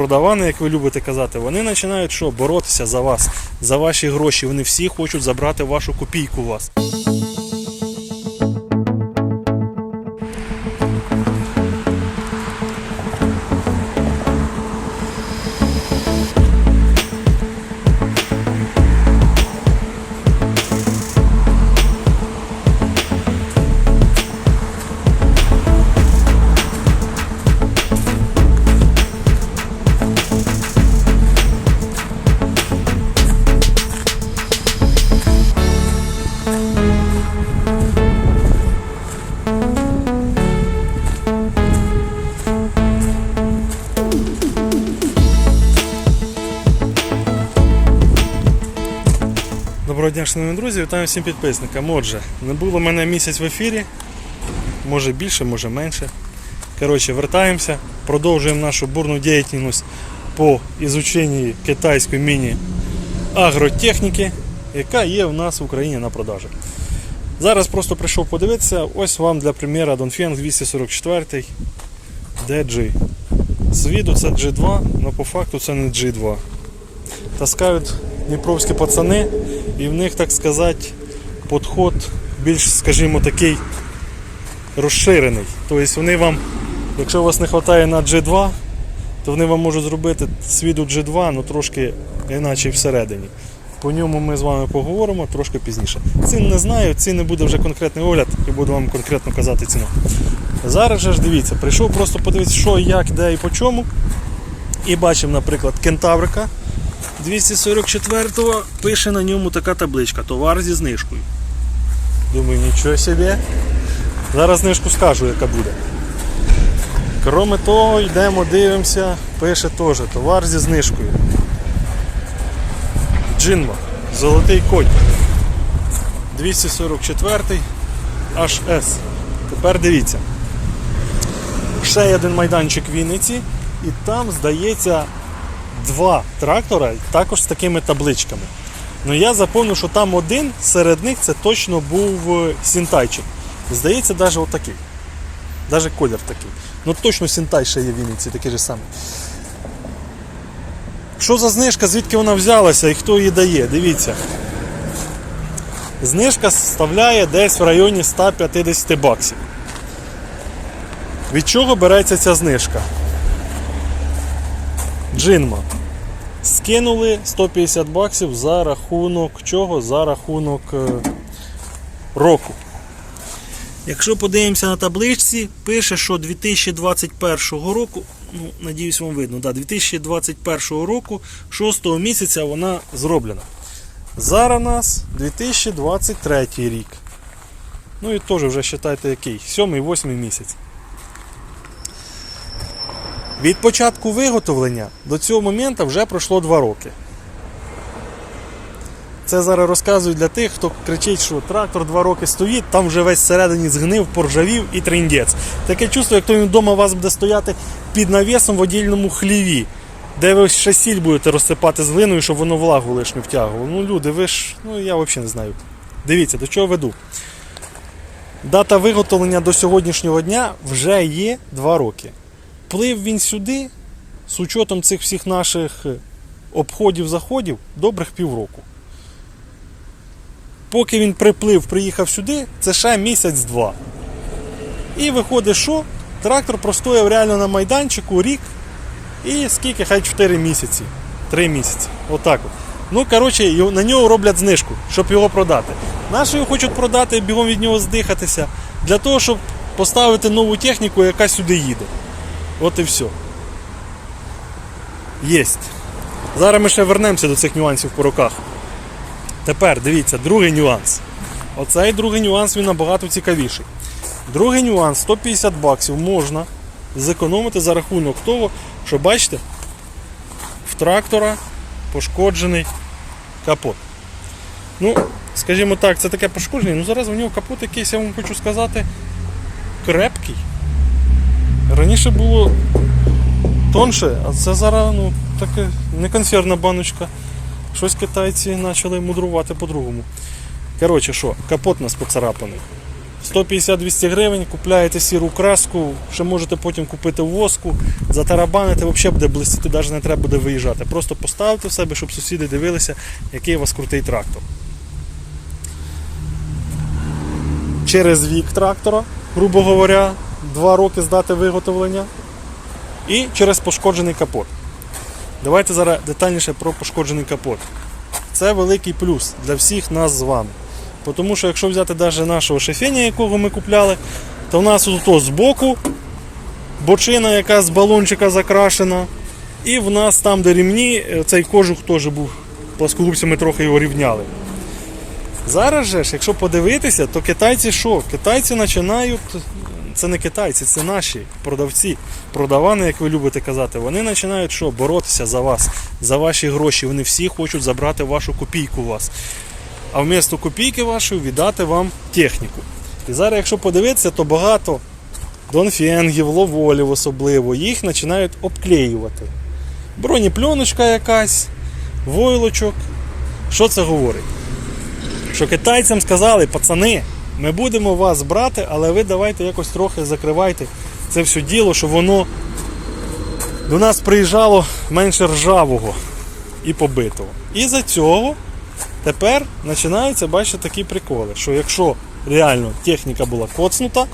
продавани, як ви любите казати, вони починають що? Боротися за вас, за ваші гроші. Вони всі хочуть забрати вашу копійку у вас. Доброго дня, шановні друзі, вітаю всім підписникам. Отже, не було мене місяць в ефірі, може більше, може менше. Коротше, вертаємося, продовжуємо нашу бурну діяльність по ізученні китайської міні-агротехніки, яка є у нас в Україні на продажі. Зараз просто прийшов подивитися, ось вам для приміра Донфенг 244 DG. З виду це G2, але по факту це не G2 таскають дніпровські пацани, і в них, так сказати, підход більш, скажімо, такий розширений. Тобто вони вам, якщо у вас не вистачає на G2, то вони вам можуть зробити свіду G2, але трошки іначе всередині. По ньому ми з вами поговоримо трошки пізніше. Цін не знаю, цін не буде вже конкретний огляд і буду вам конкретно казати ціну. Зараз же ж дивіться, прийшов просто подивитися, що, як, де і по чому. І бачимо, наприклад, кентаврика 244-го пише на ньому така табличка товар зі знижкою. Думаю, нічого собі. Зараз знижку скажу, яка буде. Кроме того, йдемо, дивимося, пише теж товар зі знижкою. Джинма. Золотий конь. 244 HS. Тепер дивіться. Ще один майданчик Вінниці, і там, здається, два трактора, також з такими табличками. Ну я запевнив, що там один серед них це точно був е, Сінтайчик. Здається, навіть отакий. Навіть колір такий. Ну точно Сінтай ще є в Вінниці, такий же самий. Що за знижка, звідки вона взялася і хто її дає? Дивіться. Знижка ставляє десь в районі 150 баксів. Від чого береться ця знижка? Джинма. Скинули 150 баксів за рахунок чого? За рахунок е, року. Якщо подивимося на табличці, пише, що 2021 року, ну, надіюсь, вам видно, да, 2021 року, 6 місяця вона зроблена. Зараз у нас 2023 рік. Ну і теж вже вважайте який? 7-8 місяць. Від початку виготовлення до цього моменту вже пройшло 2 роки. Це зараз розказую для тих, хто кричить, що трактор 2 роки стоїть, там вже весь всередині згнив, поржавів і триндець. Таке чувство, як то він вдома у вас буде стояти під навісом в одільному хліві, де ви ще сіль будете розсипати з глиною, щоб воно влагу лишню втягувало. Ну, люди, ви ж, ну я взагалі не знаю. Дивіться, до чого веду. Дата виготовлення до сьогоднішнього дня вже є 2 роки. Плив він сюди з учетом цих всіх наших е, обходів-заходів добрих півроку. Поки він приплив, приїхав сюди, це ще місяць-два. І виходить, що трактор простояв реально на майданчику рік і скільки, хай 4 місяці, 3 місяці. Отак от. Ну, коротше, на нього роблять знижку, щоб його продати. Наші його хочуть продати бігом від нього здихатися, для того, щоб поставити нову техніку, яка сюди їде. От і все. Єсть. Зараз ми ще вернемося до цих нюансів по руках. Тепер дивіться, другий нюанс. Оцей другий нюанс він набагато цікавіший. Другий нюанс 150 баксів можна зекономити за рахунок того, що бачите, в трактора пошкоджений капот. Ну, скажімо так, це таке пошкодження, ну зараз у нього капот якийсь, я вам хочу сказати, крепкий. Раніше було тонше, а це зараз ну, таке не консервна баночка. Щось китайці почали мудрувати по-другому. Коротше, що, капот нас поцарапаний. 150-200 гривень, купляєте сіру краску, ще можете потім купити воску, затарабанити, взагалі буде блистіти, навіть не треба буде виїжджати. Просто поставте в себе, щоб сусіди дивилися, який у вас крутий трактор. Через вік трактора, грубо говоря, 2 роки здати виготовлення. І через пошкоджений капот. Давайте зараз детальніше про пошкоджений капот. Це великий плюс для всіх нас з вами. Тому що якщо взяти навіть нашого шефеня, якого ми купляли, то в нас тут збоку бочина, яка з балончика закрашена. І в нас там, де рівні, е, цей кожух теж був пласкогубцями трохи його рівняли. Зараз же ж, якщо подивитися, то китайці що? Китайці починають. Це не китайці, це наші продавці, продавани, як ви любите казати. Вони починають що? Боротися за вас, за ваші гроші. Вони всі хочуть забрати вашу копійку у вас. А вмісто копійки вашої віддати вам техніку. І зараз, якщо подивитися, то багато донфенгів, ловолів особливо, їх починають обклеювати. Бронепленочка якась, войлочок. Що це говорить? Що китайцям сказали, пацани, ми будемо вас брати, але ви давайте якось трохи закривайте це все діло, щоб воно до нас приїжджало менше ржавого і побитого. І за цього тепер починаються, бачите, такі приколи, що якщо реально техніка була коцнута,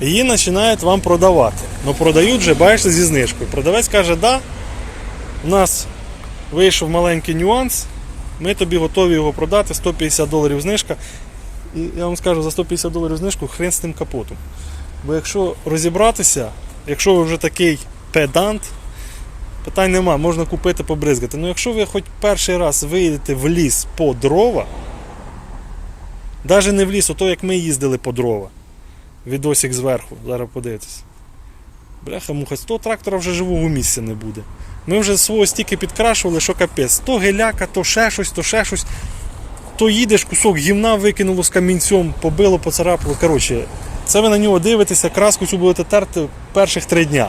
її починають вам продавати. Ну продають вже, бачите, зі знижкою. Продавець каже, да, у нас вийшов маленький нюанс, ми тобі готові його продати, 150 доларів знижка. І я вам скажу, за 150 доларів знижку хрен з тим капотом. Бо якщо розібратися, якщо ви вже такий педант, питань нема, можна купити, побризгати. Ну якщо ви хоч перший раз вийдете в ліс по дрова, навіть не в ліс, ото як ми їздили по дрова. Відосик зверху, зараз подивитесь. Бляха муха, з того трактора вже живого місця не буде. Ми вже свого стільки підкрашували, що капець. То геляка, то ще щось, то ще щось. То їдеш, кусок гімна викинуло з камінцем, побило, поцарапало. Коротше, це ви на нього дивитеся, краску цю будете терти перших три дня.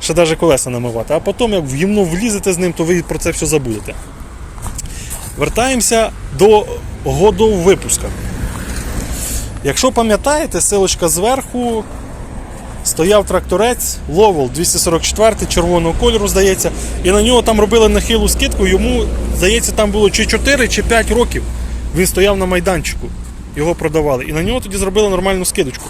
Ще навіть колеса намивати. А потім, як в гімно влізете з ним, то ви про це все забудете. Вертаємося до годов випуска. Якщо пам'ятаєте, силочка зверху стояв тракторець Ловел 244 червоного кольору, здається, і на нього там робили нахилу скидку. Йому, здається, там було чи 4, чи 5 років. Він стояв на майданчику, його продавали. І на нього тоді зробили нормальну скидочку.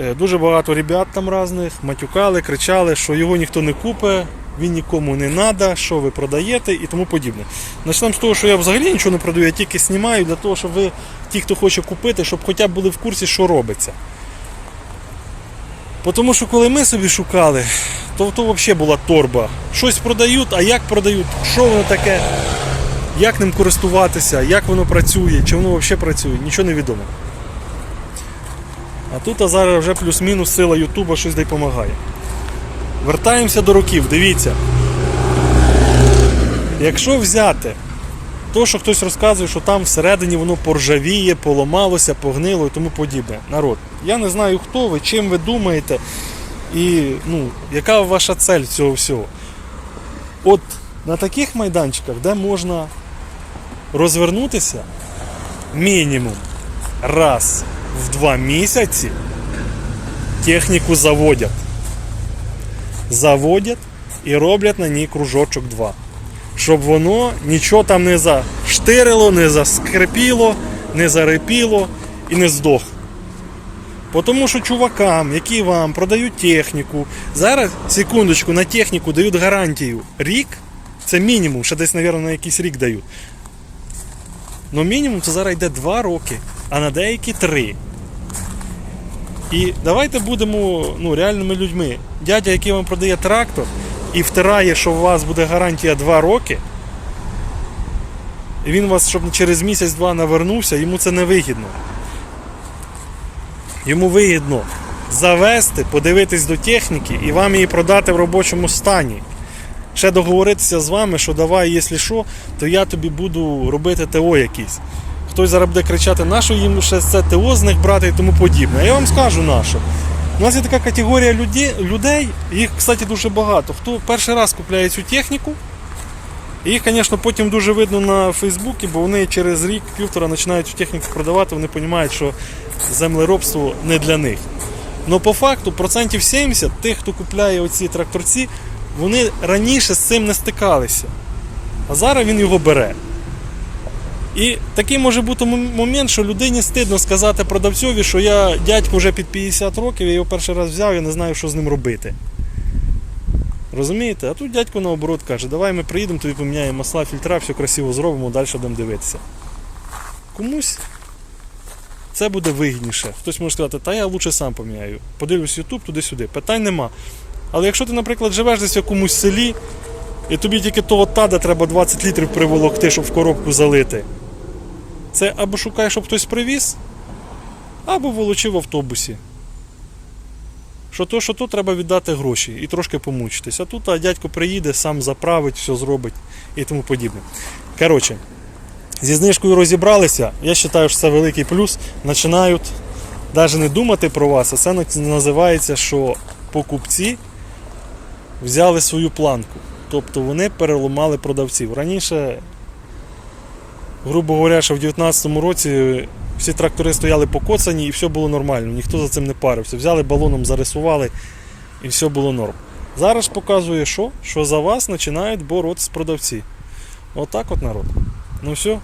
Е, Дуже багато ребят там різних матюкали, кричали, що його ніхто не купить, він нікому не треба, що ви продаєте і тому подібне. Почнемо з того, що я взагалі нічого не продаю, я тільки знімаю для того, щоб ви, ті, хто хоче купити, щоб хоча б були в курсі, що робиться. Тому що коли ми собі шукали, то то взагалі була торба. Щось продають, а як продають, що воно таке, як ним користуватися, як воно працює, чи воно взагалі працює, нічого не відомо. А тут а зараз вже плюс-мінус сила Ютуба щось допомагає. Вертаємося до років, дивіться. Якщо взяти то, що хтось розказує, що там всередині воно поржавіє, поламалося, погнило і тому подібне. Народ, я не знаю, хто ви, чим ви думаєте, і ну, яка ваша цель цього всього. От на таких майданчиках, де можна розвернутися мінімум раз в два місяці, техніку заводять. Заводять і роблять на ній кружочок 2 щоб воно нічого там не заштирило, не заскрипіло, не зарипіло і не здохло. Тому що чувакам, які вам продають техніку, зараз, секундочку, на техніку дають гарантію рік, це мінімум, ще десь, мабуть, на якийсь рік дають. Ну мінімум це зараз йде 2 роки, а на деякі 3. І давайте будемо ну, реальними людьми. Дядя, який вам продає трактор, і втирає, що у вас буде гарантія 2 роки, і він вас, щоб через місяць-два навернувся, йому це не вигідно. Йому вигідно завести, подивитись до техніки і вам її продати в робочому стані. Ще договоритися з вами, що давай, якщо що, то я тобі буду робити ТО якісь. Хтось зараз буде кричати, на що їм ще це ТО з них брати і тому подібне. А я вам скажу на що. У нас є така категорія людей, їх, кстати, дуже багато. Хто перший раз купляє цю техніку, їх, звісно, потім дуже видно на Фейсбуці, бо вони через рік-півтора починають цю техніку продавати, вони розуміють, що землеробство не для них. Ну по факту процентів 70 тих, хто купляє оці тракторці, вони раніше з цим не стикалися. А зараз він його бере. І такий може бути момент, що людині стидно сказати продавцьові, що я дядько вже під 50 років, я його перший раз взяв, я не знаю, що з ним робити. Розумієте? А тут дядько наоборот каже, давай ми приїдемо, тобі поміняємо масла, фільтра, все красиво зробимо, далі будемо дивитися. Комусь це буде вигідніше. Хтось може сказати, та я лучше сам поміняю. Подивлюсь YouTube туди-сюди. Питань нема. Але якщо ти, наприклад, живеш десь в якомусь селі, і тобі тільки того тада треба 20 літрів приволокти, щоб в коробку залити. Це або шукаєш, щоб хтось привіз, або волочив в автобусі. Що то, що то треба віддати гроші і трошки помучитись. А тут а дядько приїде, сам заправить, все зробить і тому подібне. Коротше, зі знижкою розібралися. Я вважаю, що це великий плюс. Починають навіть не думати про вас, а це називається, що покупці взяли свою планку. Тобто вони переламали продавців. Раніше, грубо говоря, що в 2019 році всі трактори стояли покоцані і все було нормально, ніхто за цим не парився. Взяли балоном, зарисували і все було норм. Зараз показує, що? Що за вас починають боротися продавці. Отак от народ. Ну все,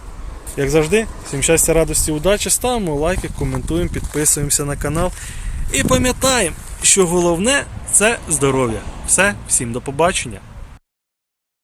як завжди, всім щастя, радості, удачі, ставимо лайки, коментуємо, підписуємося на канал. І пам'ятаємо, що головне це здоров'я. Все, всім до побачення.